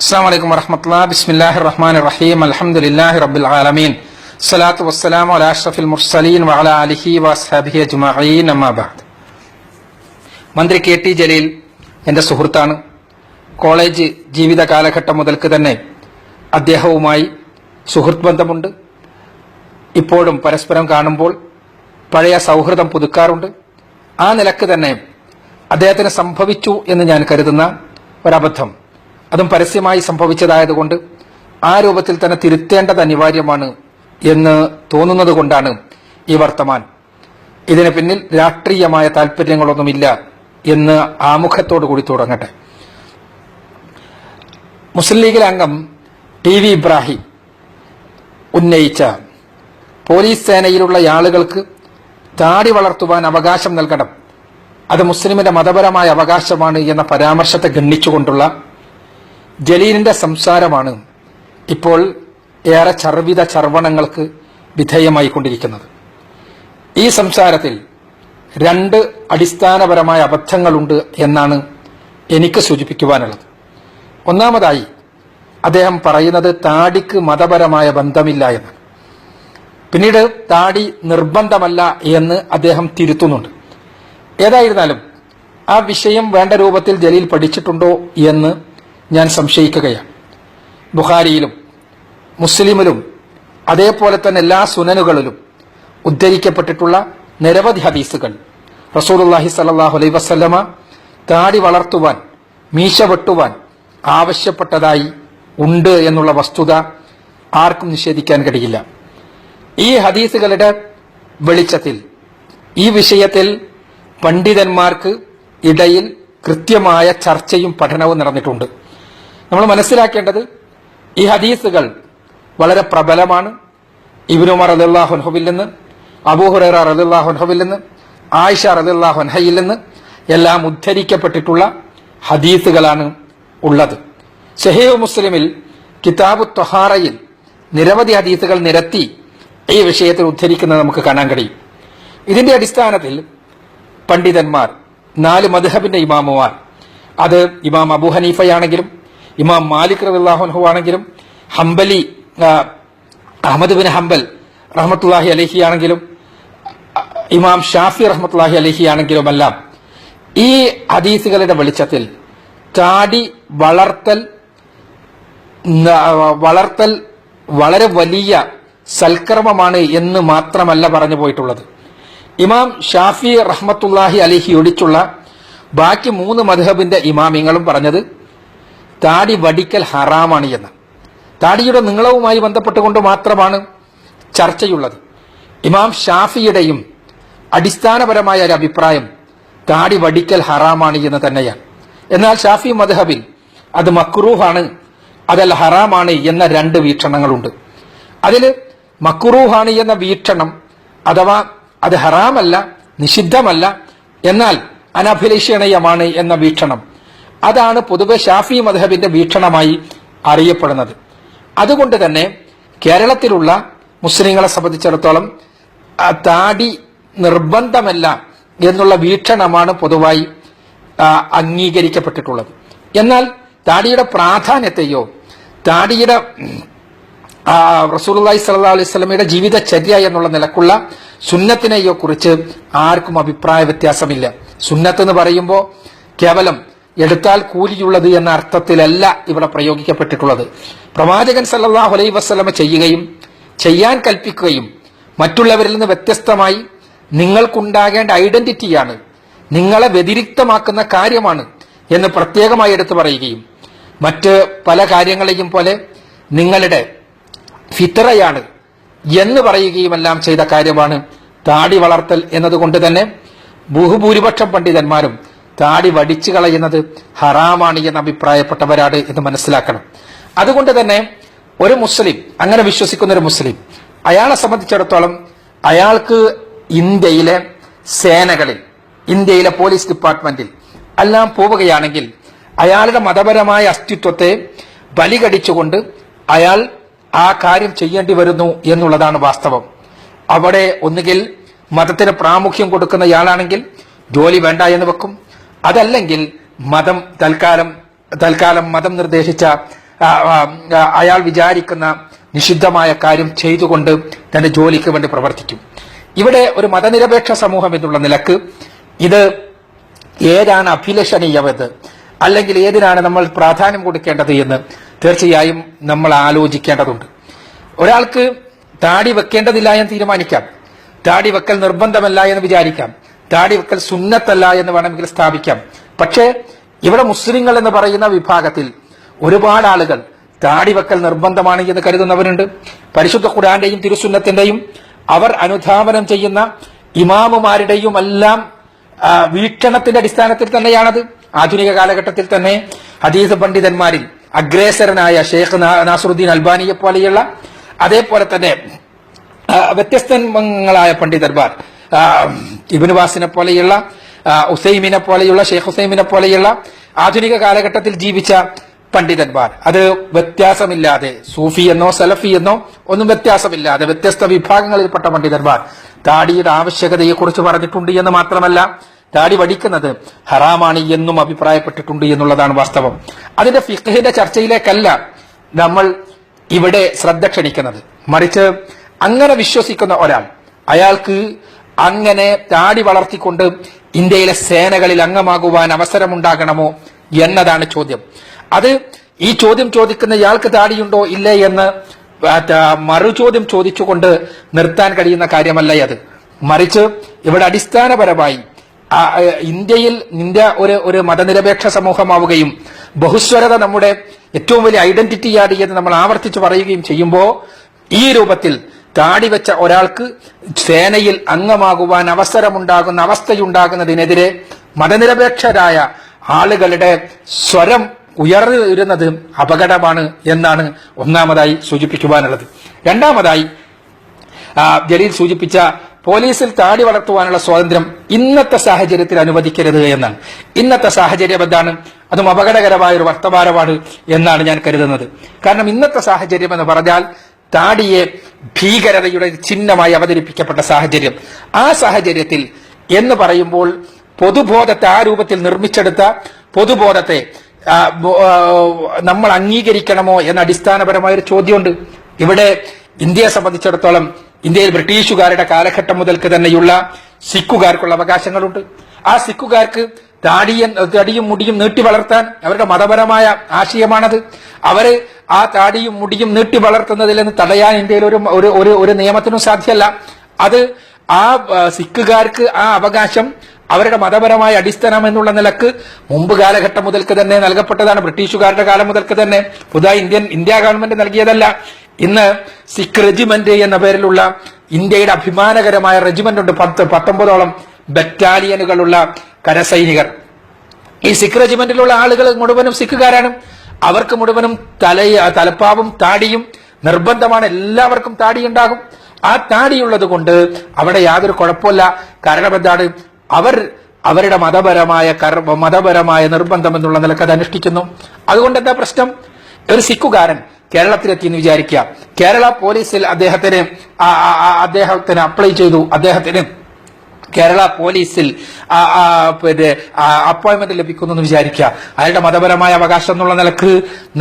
അസ്സാം വലൈക്കും വറഹമത്തുള്ള ബിസ്മില്ലാഹി റഹ്മാൻ റഹീം. അലഹമുല്ലാഹി റബ്ബിൽ ആലമീൻ. സലാത്തു വസ്സലാം അല അഷ്റഫിൽ മുർസലീൻ വഅല അലിഹി വസ്ഹബിഹി അജ്മഈൻ. അമ്മാബാദ് മന്ത്രി കെ ടി ജലീൽ എന്റെ സുഹൃത്താണ്. കോളേജ് ജീവിത കാലഘട്ടം മുതൽക്ക് തന്നെ അദ്ദേഹവുമായി സുഹൃത് ബന്ധമുണ്ട്. ഇപ്പോഴും പരസ്പരം കാണുമ്പോൾ പഴയ സൗഹൃദം പുതുക്കാറുണ്ട്. ആ നിലയ്ക്ക് തന്നെ അദ്ദേഹത്തിന് സംഭവിച്ചു എന്ന് ഞാൻ കരുതുന്ന ഒരബദ്ധം. അതും പരസ്യമായി സംഭവിച്ചതായതുകൊണ്ട് ആ രൂപത്തിൽ തന്നെ തിരുത്തേണ്ടത് അനിവാര്യമാണ് എന്ന് തോന്നുന്നത് കൊണ്ടാണ് ഈ വർത്തമാൻ ഇതിന് പിന്നിൽ രാഷ്ട്രീയമായ താല്പര്യങ്ങളൊന്നുമില്ല എന്ന് ആമുഖത്തോടു കൂടി തുടങ്ങട്ടെ. മുസ്ലിം ലീഗിലെ അംഗം ടി വി ഇബ്രാഹിം ഉന്നയിച്ച പോലീസ് സേനയിലുള്ള ആളുകൾക്ക് താടി വളർത്തുവാൻ അവകാശം നൽകണം. അത് മുസ്ലിമിന്റെ മതപരമായ അവകാശമാണ് എന്ന പരാമർശത്തെ ഗണ്ണിച്ചുകൊണ്ടുള്ള ജലീലിന്റെ സംസാരമാണ് ഇപ്പോൾ ഏറെ ചർവിത ചർവണങ്ങൾക്ക് വിധേയമായിക്കൊണ്ടിരിക്കുന്നത്. ഈ സംസാരത്തിൽ രണ്ട് അടിസ്ഥാനപരമായ അബദ്ധങ്ങളുണ്ട് എന്നാണ് എനിക്ക് സൂചിപ്പിക്കുവാനുള്ളത്. ഒന്നാമതായി അദ്ദേഹം പറയുന്നത് താടിക്ക് മതപരമായ ബന്ധമില്ല എന്ന്. പിന്നീട് താടി നിർബന്ധമല്ല എന്ന് അദ്ദേഹം തിരുത്തുന്നുണ്ട്. ഏതായിരുന്നാലും ആ വിഷയം വേണ്ട രൂപത്തിൽ ജലീൽ പഠിച്ചിട്ടുണ്ടോ എന്ന് ഞാൻ സംശയിക്കുകയാണ്. ബുഖാരിയിലും മുസ്ലിമിലും അതേപോലെ തന്നെ എല്ലാ സുനനുകളിലും ഉദ്ധരിക്കപ്പെട്ടിട്ടുള്ള നിരവധി ഹദീസുകൾ. റസൂലുള്ളാഹി സല്ലല്ലാഹു അലൈഹി വസല്ലമ താടി വളർത്തുവാൻ മീശ വെട്ടുവാൻ ആവശ്യപ്പെട്ടതായി ഉണ്ട് എന്നുള്ള വസ്തുത ആർക്കും നിഷേധിക്കാൻ കഴിയില്ല. ഈ ഹദീസുകളുടെ വെളിച്ചത്തിൽ ഈ വിഷയത്തിൽ പണ്ഡിതന്മാർക്ക് ഇടയിൽ കൃത്യമായ ചർച്ചയും പഠനവും നടന്നിട്ടുണ്ട്. നമ്മൾ മനസ്സിലാക്കേണ്ടത് ഈ ഹദീസുകൾ വളരെ പ്രബലമാണ്. ഇബിനുമർ അലിള്ളാഹുൻഹുവിൽ നിന്ന് അബൂഹുറ റലിള്ളാഹുൻഹുവിൽ നിന്ന് ആയിഷ റലിള്ളാഹുൻഹയിൽ നിന്ന് എല്ലാം ഉദ്ധരിക്കപ്പെട്ടിട്ടുള്ള ഹദീസുകളാണ് ഉള്ളത്. ഷഹീബ് മുസ്ലിമിൽ കിതാബു തൊഹാറയിൽ നിരവധി ഹദീസുകൾ നിരത്തി ഈ വിഷയത്തിൽ ഉദ്ധരിക്കുന്നത് നമുക്ക് കാണാൻ കഴിയും. ഇതിന്റെ അടിസ്ഥാനത്തിൽ പണ്ഡിതന്മാർ നാല് മധുഹബിന്റെ ഇമാമുമാർ അത് ഇമാം അബു ഹനീഫയാണെങ്കിലും ഇമാം മാലിക് റബിള്ളാഹുൻഹു ആണെങ്കിലും ഹംബലി അഹമ്മദ് ബിൻ ഹംബൽ റഹ്മത്തുല്ലാഹി അലഹി ആണെങ്കിലും ഇമാം ഷാഫി റഹ്മത്തുല്ലാഹി അലഹി ആണെങ്കിലുമെല്ലാം ഈ ഹദീസുകളുടെ വെളിച്ചത്തിൽ താടി വളർത്തൽ വളർത്തൽ വളരെ വലിയ സൽക്കർമ്മമാണ് എന്ന് മാത്രമല്ല പറഞ്ഞു പോയിട്ടുള്ളത്. ഇമാം ഷാഫി റഹ്മത്തുല്ലാഹി അലിഹി ഒഴിച്ചുള്ള ബാക്കി മൂന്ന് മധുഹബിന്റെ ഇമാമിങ്ങളും പറഞ്ഞത് താടി വടിക്കൽ ഹറാമാണ് എന്ന്. താടിയുടെ നീളവുമായി ബന്ധപ്പെട്ടുകൊണ്ട് മാത്രമാണ് ചർച്ചയുള്ളത്. ഇമാം ഷാഫിയുടെയും അടിസ്ഥാനപരമായ ഒരു അഭിപ്രായം താടി വടിക്കൽ ഹറാമാണ് എന്ന് തന്നെയാണ്. എന്നാൽ ഷാഫി മദ്ഹബിൽ അത് മക്രൂഹാണ് അതല്ല ഹറാമാണ് എന്ന രണ്ട് വീക്ഷണങ്ങളുണ്ട്. അതിൽ മക്റൂഹാണ് എന്ന വീക്ഷണം അഥവാ അത് ഹറാമല്ല നിഷിദ്ധമല്ല എന്നാൽ അനഭിലഷണീയമാണ് എന്ന വീക്ഷണം അതാണ് പൊതുവെ ഷാഫി മദ്ഹബിന്റെ വീക്ഷണമായി അറിയപ്പെടുന്നത്. അതുകൊണ്ട് തന്നെ കേരളത്തിലുള്ള മുസ്ലിങ്ങളെ സംബന്ധിച്ചിടത്തോളം താടി നിർബന്ധമല്ല എന്നുള്ള വീക്ഷണമാണ് പൊതുവായി അംഗീകരിക്കപ്പെട്ടിട്ടുള്ളത്. എന്നാൽ താടിയുടെ പ്രാധാന്യത്തെയോ താടിയുടെ റസൂലി സ്വല്ലല്ലാഹു അലൈഹി വസല്ലമയുടെ ജീവിതചര്യ എന്നുള്ള നിലക്കുള്ള സുന്നത്തിനെയോ കുറിച്ച് ആർക്കും അഭിപ്രായ വ്യത്യാസമില്ല. സുന്നത്ത് എന്ന് പറയുമ്പോൾ കേവലം എടുത്താൽ കൂലിയുള്ളത് എന്ന അർത്ഥത്തിലല്ല ഇവിടെ പ്രയോഗിക്കപ്പെട്ടിട്ടുള്ളത്. പ്രവാചകൻ സല്ലാഹു അലൈ വസ്ലമ ചെയ്യുകയും ചെയ്യാൻ കൽപ്പിക്കുകയും മറ്റുള്ളവരിൽ നിന്ന് വ്യത്യസ്തമായി നിങ്ങൾക്കുണ്ടാകേണ്ട ഐഡന്റിറ്റിയാണ് നിങ്ങളെ വ്യതിരിക്തമാക്കുന്ന കാര്യമാണ് എന്ന് പ്രത്യേകമായി എടുത്തു പറയുകയും മറ്റ് പല കാര്യങ്ങളെയും പോലെ നിങ്ങളുടെ ഫിത്തറയാണ് എന്ന് പറയുകയുമെല്ലാം ചെയ്ത കാര്യമാണ് താടി വളർത്തൽ എന്നതുകൊണ്ട് തന്നെ ബഹുഭൂരിപക്ഷം പണ്ഡിതന്മാരും താടി വടിച്ചു കളയുന്നത് ഹറാമാണ് എന്ന് അഭിപ്രായപ്പെട്ടവരാണ് എന്ന് മനസ്സിലാക്കണം. അതുകൊണ്ട് തന്നെ ഒരു മുസ്ലിം അങ്ങനെ വിശ്വസിക്കുന്ന ഒരു മുസ്ലിം അയാളെ സംബന്ധിച്ചിടത്തോളം അയാൾക്ക് ഇന്ത്യയിലെ സേനകളിൽ ഇന്ത്യയിലെ പോലീസ് ഡിപ്പാർട്ട്മെന്റിൽ എല്ലാം പോവുകയാണെങ്കിൽ അയാളുടെ മതപരമായ അസ്തിത്വത്തെ ബലികടിച്ചുകൊണ്ട് അയാൾ ആ കാര്യം ചെയ്യേണ്ടി വരുന്നു എന്നുള്ളതാണ് വാസ്തവം. അവിടെ ഒന്നുകിൽ മതത്തിന് പ്രാമുഖ്യം കൊടുക്കുന്നയാളാണെങ്കിൽ ജോലി വേണ്ട എന്ന് വെക്കും അതല്ലെങ്കിൽ മതം തൽക്കാലം തൽക്കാലം മതം നിർദ്ദേശിച്ച അയാൾ വിചാരിക്കുന്ന നിഷിദ്ധമായ കാര്യം ചെയ്തുകൊണ്ട് തന്റെ ജോലിക്ക് വേണ്ടി പ്രവർത്തിക്കും. ഇവിടെ ഒരു മതനിരപേക്ഷ സമൂഹം എന്നുള്ള നിലയ്ക്ക് ഇത് ഏതാണ് അഭിലഷണീയമെന്ന് അല്ലെങ്കിൽ ഏതിനാണ് നമ്മൾ പ്രാധാന്യം കൊടുക്കേണ്ടത് എന്ന് തീർച്ചയായും നമ്മൾ ആലോചിക്കേണ്ടതുണ്ട്. ഒരാൾക്ക് താടി വെക്കേണ്ടതില്ല എന്ന് തീരുമാനിക്കാം. താടി വെക്കൽ നിർബന്ധമല്ല എന്ന് വിചാരിക്കാം. താടി വെക്കൽ സുന്നത്തല്ല എന്ന് വേണമെങ്കിൽ സ്ഥാപിക്കാം. പക്ഷേ ഇവിടെ മുസ്ലിങ്ങൾ എന്ന് പറയുന്ന വിഭാഗത്തിൽ ഒരുപാട് ആളുകൾ താടി വെക്കൽ നിർബന്ധമാണ് എന്ന് കരുതുന്നവരുണ്ട്. പരിശുദ്ധ ഖുർആന്റെയും തിരുസുന്നത്തിന്റെയും അവർ അനുധാവനം ചെയ്യുന്ന ഇമാമുമാരുടെയും എല്ലാം വീക്ഷണത്തിന്റെ അടിസ്ഥാനത്തിൽ തന്നെയാണത്. ആധുനിക കാലഘട്ടത്തിൽ തന്നെ ഹദീസ് പണ്ഡിതന്മാരിൽ അഗ്രേസരനായ നാ- നാസറുദ്ദീൻ അൽബാനിയെ പോലെയുള്ള അതേപോലെ തന്നെ വ്യത്യസ്തങ്ങളായ പണ്ഡിതന്മാർ ഇബ്നു ബാസിനെ പോലെയുള്ള ഉസൈമിനെ പോലെയുള്ള ഷെയ്ഖ് ഹുസൈമിനെ പോലെയുള്ള ആധുനിക കാലഘട്ടത്തിൽ ജീവിച്ച പണ്ഡിതന്മാർ. അത് വ്യത്യാസമില്ലാതെ സൂഫി എന്നോ സലഫി എന്നോ ഒന്നും വ്യത്യാസമില്ലാതെ വ്യത്യസ്ത വിഭാഗങ്ങളിൽപ്പെട്ട പണ്ഡിതന്മാർ. താടിയുടെ ആവശ്യകതയെക്കുറിച്ച് പറഞ്ഞിട്ടുണ്ട് എന്ന് മാത്രമല്ല താടി വടിക്കുന്നത് ഹറാമാണ് എന്നും അഭിപ്രായപ്പെട്ടിട്ടുണ്ട് എന്നുള്ളതാണ് വാസ്തവം. അതിന്റെ ഫിഖഹിന്റെ ചർച്ചയിലേക്കല്ല നമ്മൾ ഇവിടെ ശ്രദ്ധ ക്ഷണിക്കുന്നത്. മറിച്ച് അങ്ങനെ വിശ്വസിക്കുന്ന ഒരാൾ അയാൾക്ക് അങ്ങനെ താടി വളർത്തിക്കൊണ്ട് ഇന്ത്യയിലെ സേനകളിൽ അംഗമാകുവാൻ അവസരമുണ്ടാകണമോ എന്നതാണ് ചോദ്യം. അത് ഈ ചോദ്യം ചോദിക്കുന്ന ഇയാൾക്ക് താടിയുണ്ടോ ഇല്ലേ എന്ന് മറു ചോദ്യം ചോദിച്ചുകൊണ്ട് നിർത്താൻ കഴിയുന്ന കാര്യമല്ല അത്. മറിച്ച് ഇവിടെ അടിസ്ഥാനപരമായി ഇന്ത്യയിൽ ഇന്ത്യ ഒരു ഒരു മതനിരപേക്ഷ സമൂഹമാവുകയും ബഹുസ്വരത നമ്മുടെ ഏറ്റവും വലിയ ഐഡന്റിറ്റിയാണ് എന്ന് നമ്മൾ ആവർത്തിച്ച് പറയുകയും ചെയ്യുമ്പോൾ ഈ രൂപത്തിൽ താടി വെച്ച ഒരാൾക്ക് സേനയിൽ അംഗമാകുവാൻ അവസരമുണ്ടാകുന്ന അവസ്ഥയുണ്ടാകുന്നതിനെതിരെ മതനിരപേക്ഷരായ ആളുകളുടെ സ്വരം ഉയർന്നിരുന്നത് അപകടമാണ് എന്നാണ് ഒന്നാമതായി സൂചിപ്പിക്കുവാനുള്ളത്. രണ്ടാമതായി ജലീൽ സൂചിപ്പിച്ച പോലീസിൽ താടി വളർത്തുവാനുള്ള സ്വാതന്ത്ര്യം ഇന്നത്തെ സാഹചര്യത്തിൽ അനുവദിക്കരുത് എന്നാണ്. ഇന്നത്തെ സാഹചര്യം എന്താണ്? അതും അപകടകരമായ ഒരു വർത്തമാനമാണ് എന്നാണ് ഞാൻ കരുതുന്നത്. കാരണം ഇന്നത്തെ സാഹചര്യം എന്ന് പറഞ്ഞാൽ താടിയെ ഭീകരതയുടെ ചിഹ്നമായി അവതരിപ്പിക്കപ്പെട്ട സാഹചര്യം. ആ സാഹചര്യത്തിൽ എന്ന് പറയുമ്പോൾ പൊതുബോധത്തെ ആ രൂപത്തിൽ നിർമ്മിച്ചെടുത്ത പൊതുബോധത്തെ നമ്മൾ അംഗീകരിക്കണമോ എന്ന അടിസ്ഥാനപരമായ ഒരു ചോദ്യമുണ്ട്. ഇവിടെ ഇന്ത്യയെ സംബന്ധിച്ചിടത്തോളം ഇന്ത്യയിൽ ബ്രിട്ടീഷുകാരുടെ കാലഘട്ടം മുതൽക്ക് തന്നെയുള്ള സിഖുകാർക്കുള്ള അവകാശങ്ങളുണ്ട്. ആ സിഖുകാർക്ക് താടിയും തടിയും മുടിയും നീട്ടി വളർത്താൻ അവരുടെ മതപരമായ ആശയമാണത്. അവർ ആ താടിയും മുടിയും നീട്ടി വളർത്തുന്നതിൽ നിന്ന് തടയാൻ ഇന്ത്യയിൽ ഒരു ഒരു- ഒരു നിയമത്തിനും സാധ്യമല്ല. അത് ആ, സിഖുകാർക്ക് ആ അവകാശം അവരുടെ മതപരമായ അടിസ്ഥാനം എന്നുള്ള നിലയ്ക്ക് മുമ്പ് കാലഘട്ടം മുതൽക്ക് തന്നെ നൽകപ്പെട്ടതാണ്. ബ്രിട്ടീഷുകാരുടെ കാലം മുതൽക്ക് തന്നെ പുതുതായി ഇന്ത്യൻ ഇന്ത്യ ഗവൺമെന്റ് നൽകിയതല്ല. ഇന്ന് സിഖ് റെജിമെന്റ് എന്ന പേരിലുള്ള ഇന്ത്യയുടെ അഭിമാനകരമായ റെജിമെന്റ് ഉണ്ട്. പത്ത് പത്തൊമ്പതോളം ബറ്റാലിയനുകളുള്ള കരസൈനികർ. ഈ സിഖ് റെജിമെന്റിലുള്ള ആളുകൾ മുഴുവനും സിഖുകാരാണ്. അവർക്ക് മുഴുവനും തല തലപ്പാവും താടിയും നിർബന്ധമാണ്. എല്ലാവർക്കും താടി ഉണ്ടാകും ആ താടിയുള്ളത് കൊണ്ട് അവിടെ യാതൊരു കുഴപ്പമില്ല. കാരണം എന്താണ്? അവർ അവരുടെ മതപരമായ കർമ്മ മതപരമായ നിർബന്ധം എന്നുള്ള നിലയ്ക്ക് അത് അനുഷ്ഠിക്കുന്നു. അതുകൊണ്ട് എന്താ പ്രശ്നം? ഒരു സിഖുകാരൻ കേരളത്തിലെത്തി എന്ന് വിചാരിക്കുക. കേരള പോലീസിൽ അദ്ദേഹത്തിന് അദ്ദേഹത്തിന് അപ്ലൈ ചെയ്തു. അദ്ദേഹത്തിന് കേരള പോലീസിൽ പിന്നെ അപ്പോയിന്റ്മെന്റ് ലഭിക്കുന്നു എന്ന് വിചാരിക്കുക. അയാളുടെ മതപരമായ അവകാശം എന്നുള്ള നിലയ്ക്ക്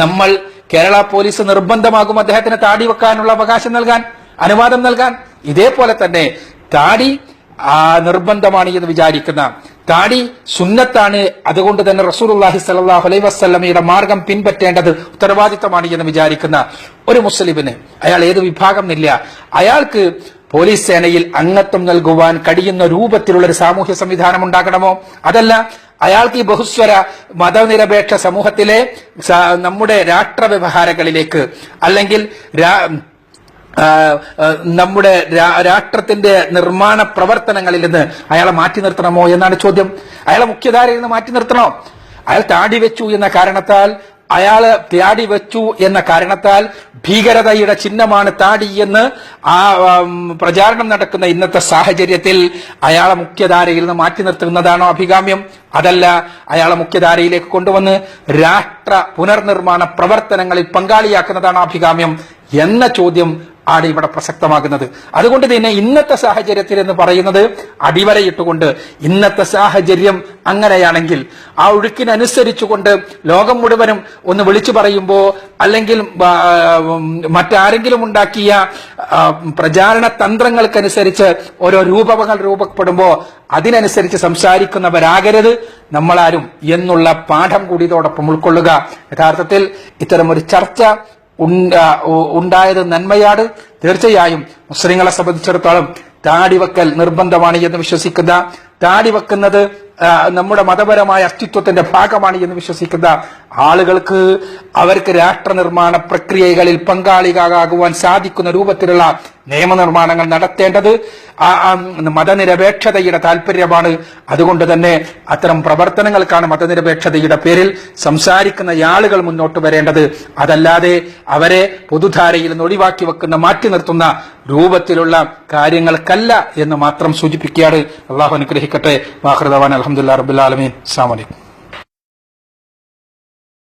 നമ്മൾ കേരള പോലീസ് നിർബന്ധമാകും അദ്ദേഹത്തിന് താടി വെക്കാനുള്ള അവകാശം നൽകാൻ അനുവാദം നൽകാൻ. ഇതേപോലെ തന്നെ താടി നിർബന്ധമാണ് എന്ന് വിചാരിക്കുന്ന. താടി സുന്നത്താണ്. അതുകൊണ്ട് തന്നെ റസൂലുള്ളാഹി സ്വല്ലല്ലാഹു അലൈഹി വസ്ലമയുടെ മാർഗം പിൻപറ്റേണ്ടത് ഉത്തരവാദിത്തമാണ് എന്ന് വിചാരിക്കുന്ന ഒരു മുസ്ലിമിന് അയാൾ ഏത് വിഭാഗം അയാൾക്ക് പോലീസ് സേനയിൽ അംഗത്വം നൽകുവാൻ കഴിയുന്ന രൂപത്തിലുള്ള ഒരു സാമൂഹ്യ സംവിധാനം ഉണ്ടാകണമോ അതല്ല അയാൾക്ക് ഈ ബഹുസ്വര മതനിരപേക്ഷ സമൂഹത്തിലെ നമ്മുടെ രാഷ്ട്ര വ്യവഹാരങ്ങളിലേക്ക് അല്ലെങ്കിൽ നമ്മുടെ രാഷ്ട്രത്തിന്റെ നിർമ്മാണ പ്രവർത്തനങ്ങളിൽ നിന്ന് അയാളെ മാറ്റി നിർത്തണമോ എന്നാണ് ചോദ്യം. അയാളെ മുഖ്യധാരയിൽ നിന്ന് മാറ്റി നിർത്തണോ? അയാൾ താടി വെച്ചു എന്ന കാരണത്താൽ അയാൾ താടി വെച്ചു എന്ന കാരണത്താൽ ഭീകരതയുടെ ചിഹ്നമാണ് താടി എന്ന് ആ പ്രചാരണം നടക്കുന്ന ഇന്നത്തെ സാഹചര്യത്തിൽ അയാളെ മുഖ്യധാരയിൽ നിന്ന് മാറ്റി നിർത്തുന്നതാണോ അഭികാമ്യം? അതല്ല അയാളെ മുഖ്യധാരയിലേക്ക് കൊണ്ടുവന്ന് രാഷ്ട്ര പുനർനിർമ്മാണ പ്രവർത്തനങ്ങളിൽ പങ്കാളിയാക്കുന്നതാണോ അഭികാമ്യം? എന്ന ചോദ്യം ആണ് ഇവിടെ പ്രസക്തമാകുന്നത്. അതുകൊണ്ട് തന്നെ ഇന്നത്തെ സാഹചര്യത്തിൽ എന്ന് പറയുന്നത് അടിവരയിട്ടുകൊണ്ട് ഇന്നത്തെ സാഹചര്യം അങ്ങനെയാണെങ്കിൽ ആ ഒഴുക്കിനനുസരിച്ചുകൊണ്ട് ലോകം മുഴുവനും ഒന്ന് വിളിച്ചു പറയുമ്പോ അല്ലെങ്കിൽ മറ്റാരെങ്കിലും ഉണ്ടാക്കിയ പ്രചാരണ തന്ത്രങ്ങൾക്കനുസരിച്ച് ഓരോ രൂപങ്ങൾ രൂപപ്പെടുമ്പോൾ അതിനനുസരിച്ച് സംസാരിക്കുന്നവരാകരുത്. നമ്മളാരും എന്നുള്ള പാഠം കൂടി ഇതോടൊപ്പം ഉൾക്കൊള്ളുക. യഥാർത്ഥത്തിൽ ഇത്തരം ഒരു ചർച്ച ഉണ്ടായത് നന്മയാണ്. തീർച്ചയായും മുസ്ലിങ്ങളെ സംബന്ധിച്ചിടത്തോളം താടി വെക്കൽ നിർബന്ധമാണ് എന്ന് വിശ്വസിക്കുന്ന താടി വെക്കുന്നത് നമ്മുടെ മതപരമായ അസ്തിത്വത്തിന്റെ ഭാഗമാണ് എന്ന് വിശ്വസിക്കുന്ന ആളുകൾക്ക് അവർക്ക് രാഷ്ട്ര നിർമ്മാണ പ്രക്രിയകളിൽ പങ്കാളികളാകുവാൻ സാധിക്കുന്ന രൂപത്തിലുള്ള നിയമനിർമ്മാണങ്ങൾ നടത്തേണ്ടത് മതനിരപേക്ഷതയുടെ താല്പര്യമാണ് അതുകൊണ്ട് തന്നെ അത്തരം പ്രവർത്തനങ്ങൾക്കാണ് മതനിരപേക്ഷതയുടെ പേരിൽ സംസാരിക്കുന്ന ആളുകൾ മുന്നോട്ട് വരേണ്ടത്. അതല്ലാതെ അവരെ പൊതുധാരയിൽ നിന്ന് ഒഴിവാക്കി വെക്കുന്ന മാറ്റി നിർത്തുന്ന രൂപത്തിലുള്ള കാര്യങ്ങൾക്കല്ല എന്ന് മാത്രം സൂചിപ്പിക്കുകയാണ്. അള്ളാഹു അനുഗ്രഹിക്കട്ടെ. വാഹൃദവാൻ അലഹമുല്ലാ റബുലാലമീൻ അസ്സാം വലൈക്കും